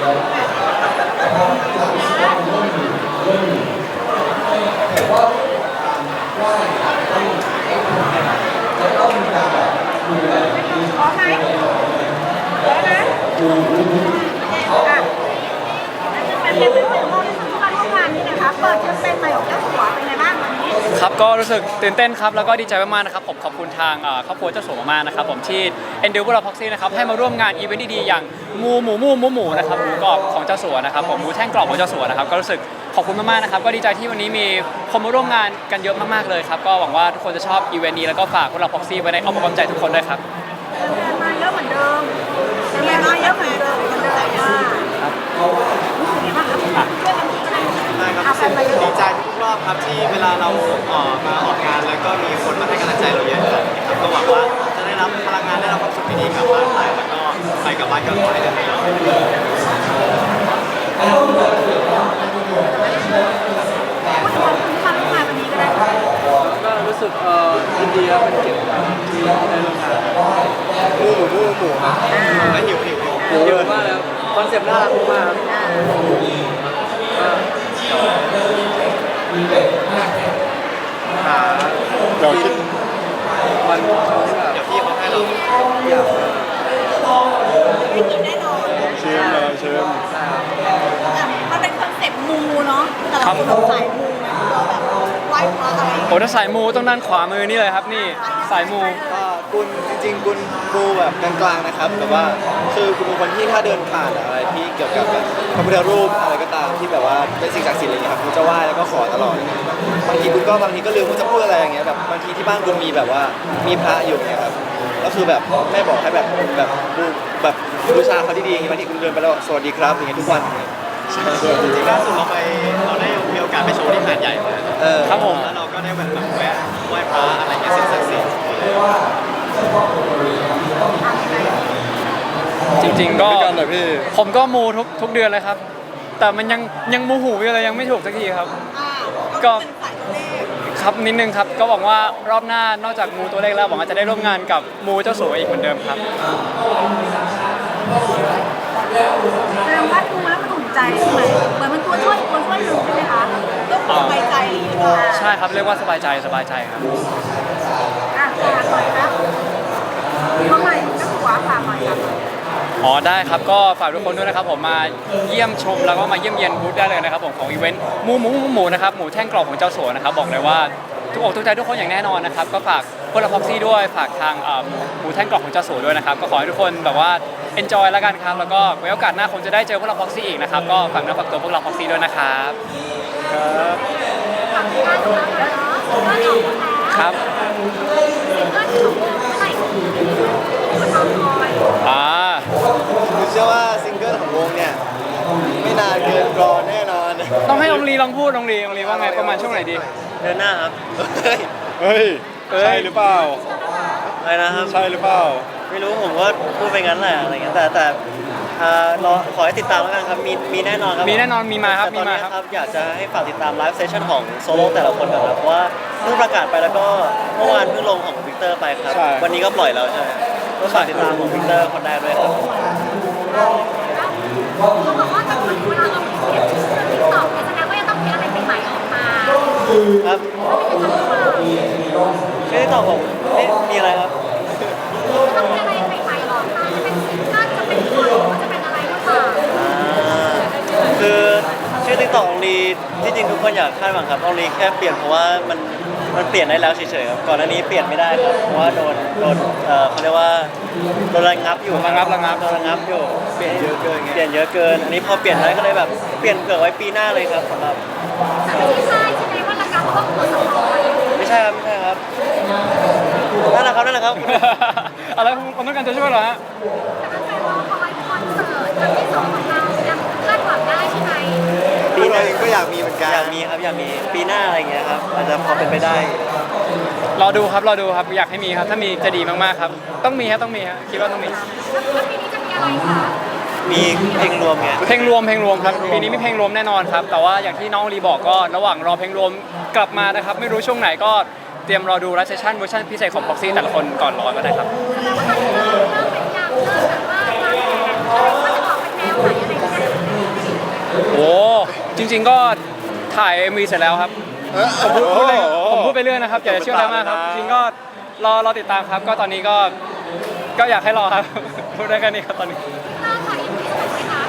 Thank you. ก็รู้สึกตื่นเต้นครับ แล้วก็ดีใจมากๆนะครับผมขอบคุณทางเอ่อครอบครัวเจ้าสัวมากๆนะครับผมที่เอ็นดูพวกเราพ็อกซี่นะครับให้มาร่วมงานอีเวนต์ดีๆอย่างหมูหมูหมูหมูหมูนะครับหมูกรอบของเจ้าสัวนะครับผมหมูแท่งกรอบของเจ้าสัวนะครับก็รู้สึกขอบคุณมากๆนะครับก็ดีใจที่วันนี้มีคนมาร่วมงานกันเยอะมากๆเลยครับก็หวังว่าทุกคนจะชอบอีเวนต์นี้แล้วก็ฝากพวกเราพ็อกซี่ไว้ในอ้อมอกอ้อมใจทุกคนด้วยครับ มาเยอะเหมือนเดิมยังไงมาเยอะเหมือนเดิมเหมือนเดิมอะครับเป็นไงบ้างครับช่วยกัน คิดกันใช่ครับรู้สึกดีใจทุกรอบครับที่เวลาเราเอ่อมาออกงาน แล้วก็มีคนมาให้กำลังใจเราเยอะครับก็หวังว่าจะได้รับพลังงานได้รับความสุขดีๆกลับบ้านไปแล้วก็ไปกลับบ้านกับไปได้แล้วพูดถึงคุณมาร่วมงานวันนี้ก็ได้ก็รู้สึกเอ่อยินดีและเป็นเกียรติครับที่ได้ร่วมงานหมูหมูหมูครับแล้วหิวหิวหิวเยอะมากแล้วคอนเซ็ปต์น่ารักมากหา เดี๋ยวคิดวันที่แบบเดี๋ยวพี่เขาให้เราอยากกินแน่นอนชิมเลยชิมมันเป็นคอนเซ็ปต์มูเนาะแต่ละคนเราสายมูนะเราแบบไหว้พระอะไรโอ้ถ้าสายมูต้องด้านขวามือนี่เลยครับนี่สายมู ก็กุลจริงๆกุลกูแบบกลางๆนะครับ แต่ว่าคือกุลเป็นคนที่ถ้าเดินผ่านอะไรที่เกี่ยวกับแบบพระพุทธรูปอะไรก็ตามที่แบบว่าเป็นสิ่งศักดิ์สิทธิ์อะไรอย่างเงี้ยครับกุลจะไหว้แล้วก็ขอตลอดอะไรอย่างเงี้ยแบบบางทีกุลก็บางทีก็ลืมว่าจะพูดอะไรอย่างเงี้ยแบบบางทีที่บ้านกุลมีแบบว่ามีพระอยู่เนี่ยครับก็คือแบบแม่บอกให้แบบแบบบูแบบบูชาเขาดีๆอย่างเงี้ยบางทีกุลเดินไปแล้วสวัสดีครับอย่างเงี้ยทุกวันอย่างเงี้ยใช่จริงๆล่าสุดเราไปเราได้มีโอกาสไปโชว์ที่หาดใหญ่มาเออครับผมแล้วเราก็ได้แบบแบบแวะไหว้พระอะไรเงี้ยสิ่งศักดิ์สิทธิ์ จริง ๆ ก็ด้วยกันเหรอพี่ ผมก็มูทุกทุกเดือนเลยครับ แต่มันยังยังมูหูอยู่เลยยังไม่ถูกสักทีครับอ่าก็ก็เป็นสายตัวเลขครับนิดนึงครับก็หวังว่ารอบหน้านอกจากมูตัวเลขแล้วหวังว่าจะได้ร่วมงานกับมูเจ้าสัวอีกเหมือนเดิมครับแสดงว่าดูแล้วมันอุ่นใจใช่ไหมเหมือนมันตัวช่วยตัวช่วยหนึ่งใช่ไหมคะเรื่องความสบายใจอะไรอย่างเงี้ยใช่ครับเรียกว่าสบายใจสบายใจครับอะฝากหน่อยครับ เมื่อไหร่ก็หัวฝากหน่อยครับอ๋อได้ครับก็ฝากทุกคนด้วยนะครับผมมาเยี่ยมชมแล้วก็มาเยี่ยมเยียนบูธได้เลยนะครับผมของอีเวนต์หมูหมูหมูหมูนะครับหมูแท่งกรอบของเจ้าสัวนะครับบอกเลยว่าทุกอกทุกใจทุกคนอย่างแน่นอนนะครับก็ฝากพวกเราพ็อกซี่ด้วยฝากทางเอ่อหมูหมูแท่งกรอบของเจ้าสัวด้วยนะครับก็ขอให้ทุกคนแบบว่า enjoy แล้วกันครับแล้วก็ไว้โอกาสหน้าคงจะได้เจอพวกเราพ็อกซี่อีกนะครับก็ฝากเนื้อฝากตัวพวกเราพ็อกซี่ด้วยนะครับฝากงานของเราหน่อยเนาะก็ออกมาแล้วครับก็ถึงเมื่อไหร่ก็ทำคอย อ่าผมเชื่อว่าซิงเกิลของวงเนี่ย ไม่นานเกินรอแน่นอนต้องให้องลีลองพูดองลีองลีว่าไงประมาณช่วงไหนดี เดือนหน้าครับเฮ้ยเอ้ยใช่หรือเปล่าอะไรนะครับ ใช่หรือเปล่า ไม่รู้ผมก็พูดไปงั้นแหละอะไรเงี้ยแต่แต่ อ่ารอขอให้ติดตามแล้วกันครับ มีมีแน่นอนครับมีแน่นอนมีมาครับแต่มีตอนมานี้ครับครับอยากจะให้ฝากติดตามไลฟ์เซสชั่นของโซโล่แต่ละคนก่อนครับเพราะว่าเพิ่งประกาศไปแล้วก็เมื่อวานเพิ่งลงของวิกเตอร์ไปครับ ใช่ วันนี้ก็ปล่อยแล้วใช่ไหมก็ฝากติดตามของวิกเตอร์คนแรกด้วยครับเขาบอกว่าตอนเวลาเราเก็บชื่อติ๊กต็อกแสดงว่าจะต้องมีอะไรใหม่ๆออกมาครับไม่ได้ทำหรือเปล่าไม่ได้ตอบผมเอ๊ะมีอะไรครับ ต้องมีอะไรใหม่ๆออกมาจะเป็นซิงเกิลจะเป็นคอนหรือว่าจะเป็นอะไรหรือเปล่า คือชื่อ ติ๊กต็อกองลีที่จริงทุกคนอยากคาดหวังครับองลีแค่เปลี่ยนเพราะว่ามันมันเปลี่ยนได้แล้วเฉยๆครับก่อนหน้านี้เปลี่ยนไม่ได้ครับเพราะว่าโดนโดนเอ่อเขาเรียกว่าโดนระงับอยู่ระงับระงับ โดนระงับอยู่เปลี่ยนเยอะเกินเปลี่ยนเยอะเกินอันนี้พอเปลี่ยนได้ก็เลยแบบเปลี่ยนเกิดไว้ปีหน้าเลยครับสำหรับแต่ไม่ใช่ใช่ไหมว่าระงับต้องตัวสำรองไม่ใช่ครับไม่ใช่ครับนั่นแหละครับนั่นแหละครับ อะไรผมต้องการจะช่วยเหรอฮะแต่ถ้าเป็นรอคอยคอนเสิร์ตครั้งที่สองของเรายังคาดหวังได้ใช่ไหม ปีหน้า ก็อยากมีเหมือนกันอยากมีครับอยากมีปีหน้าอะไรอย่างเงี้ยครับอาจจะพอเป็นไปได้รอดูครับรอดูครับอยากให้มีครับ ถ้ามีจะดีมากๆครับ ต้องมีครับต้องมีครับคิดว่าต้องมี แล้วปีนี้จะมีอะไรคะมีเพลงรวมไงเพลงรวมเพลงรวมครับปีนี้มีเพลงรวมแน่นอนครับ แต่ว่าอย่างที่น้องลีบอกก็ระหว่างรอเพลงรวมกลับมานะครับ ไม่รู้ช่วงไหนก็เตรียมรอดูรัสเซสชั่นเวอร์ชันพิเศษของ Proxy แต่ละคนก่อนรอก็ได้ครับแสดงว่าตอนนี้เริ่มเริ่มเป็นยังเริ่มแบบว่าการแข่งขันว่าจะออกเป็นแนวไหนอะไรอย่างเงี้ยโอ้ จริง ๆ ก็ถ่าย MV เสร็จแล้วครับผมพูดพูดเลยผมพูดไปเรื่อยนะครับอย่าเชื่ออะไรมากครับ จริงๆก็รอรอติดตามครับ ก็ตอนนี้ก็ก็อยากให้รอครับ พูดได้แค่นี้ครับตอนนี้น่าถ่ายอินดี้สนุกไหมคะ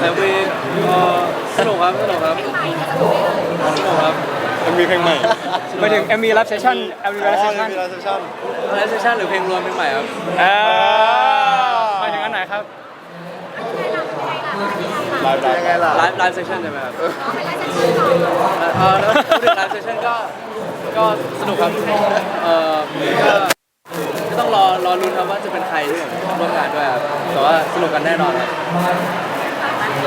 แต่วีก็สนุกครับสนุกครับไม่ถ่ายแต่สนุกไหมเอ่ยสนุกครับมันมีเพลงใหม่หมายถึง MV Live Session MV อ๋อ Live มี Session ไลฟ์เซสชั่นไลฟ์เซสชั่นหรือเพลงรวมเพลงใหม่ครับเออหมายถึงอันไหนครับ ไลฟ์ยังไงล่ะ ไลฟ์ไลฟ์เซสชั่นใช่ไหมครับเอาไปไลฟ์เซ็นเซอร์ก่อนเออแล้วพูดถึงไลฟ์เซสชั่นก็ ก็สนุกครับเออก็ก็ต้องรอ รอลุ้นครับว่าจะเป็นใครที่แบบร่วมงานด้วยครับแต่ว่าสนุกกันแน่นอนครับ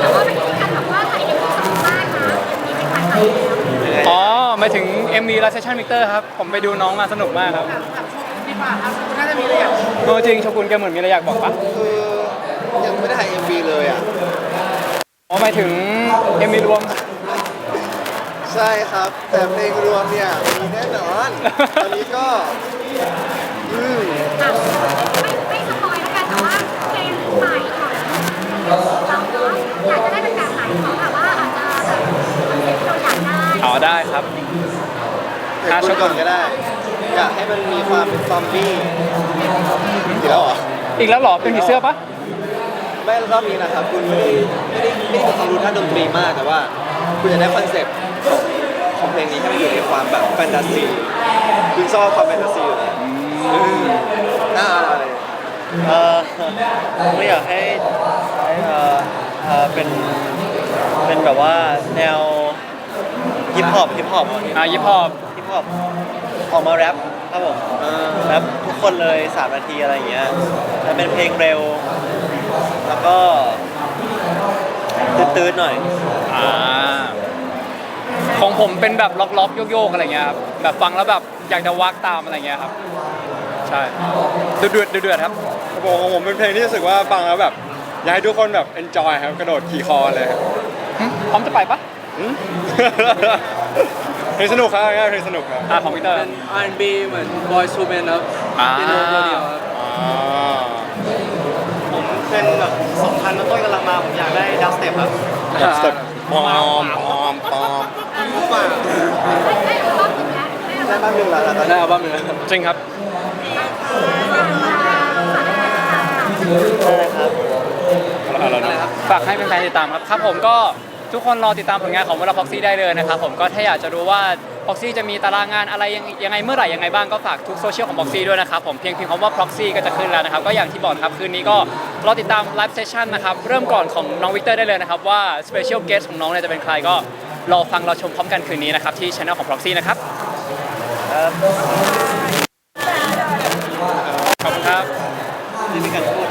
แต่ว่าเป็นการแบบว่าถ่ายเอ็มวีสนุกมากนะเอ็มวีไม่ถ่ายไปแล้วอ๋อหมายถึง MV Live Session Mixer ครับ ผมไปดูน้องมาสนุกมากครับดีกว่าครับคุณน่าจะมีอะไรอยากโอ้จริงโชกุนแกเหมือนมีอะไรอยากบอกปะ คือยังไม่ได้ถ่าย MV เลยอะ อ๋อหมายถึง MV รวม ใช่ครับ แต่เพลงรวมเนี่ยมีแน่นอน ตอนนี้ก็อืมอะไม่ไม่สปอยแล้วกันแต่ว่าเพลงใหม่ของเราเนาะอยากจะได้เป็นแบบไหนของแบบว่าอาจจะแบบคอนเซ็ปต์ที่เราอยากได้อ๋อได้ครับเพลงคุณก่อนก็ได้ อยากให้มันมีความเป็นซอมบี้อีกแล้วเหรอ อีกแล้วเหรอเป็นผีเสื้อปะ ไม่รอบนี้นะครับ คุณไม่ได้ไม่ได้ไม่ได้มีความรู้ด้านดนตรีมากแต่ว่า คุณจะได้คอนเซปต์ของของเพลงนี้ให้มันอยู่ในความแบบแฟนตาซีคุณชอบความแฟนตาซีอยู่แล้วอืมน่าอะไรเออไม่อยากให้เอ่อเอ่อเป็นเป็นแบบว่าแนวฮิปฮอปฮิปฮอปอะยิปฮอปฮิปฮอปออกมาแรปครับผมแรปทุกคนเลย 3 นาทีอะไรอย่างเงี้ยแล้วเป็นเพลงเร็ว แล้วก็ตื้นๆหน่อย อ่าของผมเป็นแบบล็อกๆโยกๆอะไรเงี้ยครับแบบฟังแล้วแบบอยากจะวักตามอะไรเงี้ยครับ ใช่เดือดๆเดือดๆครับครับ ผมของผมเป็นเพลงที่รู้สึกว่าฟังแล้วแบบอยากให้ทุกคนแบบ enjoy ครับกระโดดขี่คอเลยครับหึพร้อมจะไปปะหืม เพลงสนุกครับง่ายๆเพลงสนุกครับอ่าของพีเตอร์ เป็น R&B เหมือน Boys to Men ครับอ่า เปียโนตัวเดียวครับอ่าผม เป็นแบบ2000ต้นกำลังมาผมอยากได้ดับสเต็ปครับแบบสเต็ปปอมปอมปอมให้ให้รอบหนึ่งแล้วให้รได้อบบ้างหนึ่งแล้วนะตอนได้นี้อัลบั้มหนึงครับจริงครับได้ครับเอาแล้วนะฝากให้แฟนๆติดตามครับครับผมก็ ทุกคนรอติดตามผลงานของวอลพ็อกซี่ได้เลยนะครับผมก็ถ้าอยากจะรู้ว่าพ็อกซี่จะมีตารางงานอะไรยังยังไงเมื่อไหร่ยังไงบ้างก็ฝากทุกโซเชียลของพ็อกซี่ด้วยนะครับผมเพียงเพียงขคำว่าพ็อกซี่ก็จะขึ้นแล้วนะครับก็อย่างที่บอกครับคืนนี้ก็รอติดตามไลฟ์เซสชั่นนะครับเริ่มก่อนของน้องวิกเตอร์ได้เลยนะครับว่าสเปเชียลเกสของน้องเนี่ยจะเป็นใครก็รอฟังรอชมพร้อมกันคืนนี้นะครับที่ช่องของพ็อกซี่นะครับขอบคุณครับนี่เป็การพูด